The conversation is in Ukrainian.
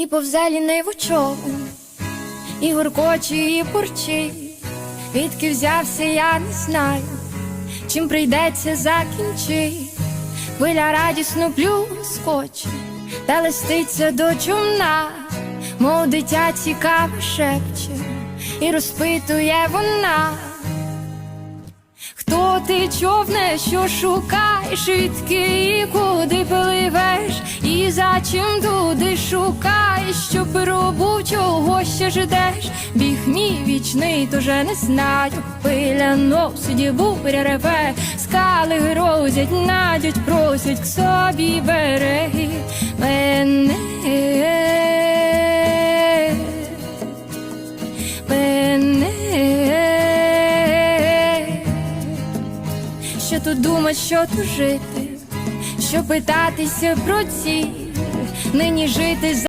І повзе ліниву човен, і гуркоче, і бурчить, Відки взявся, я не знаю, чим прийдеться закінчить. Хвиля радісно плюскоче, та листиться до чумна, мов дитя цікаво шепче, і розпитує вона. Хто ти човне, що шукаєш, відки і куди що пробув, чого ще ждеш, біг мій вічний, тоже не знаю. Пиля носить, буря реве, скали грозять, надють, просять к собі береги. Мене. Що тут думать, що тут жити, що питатися про ці, нині жити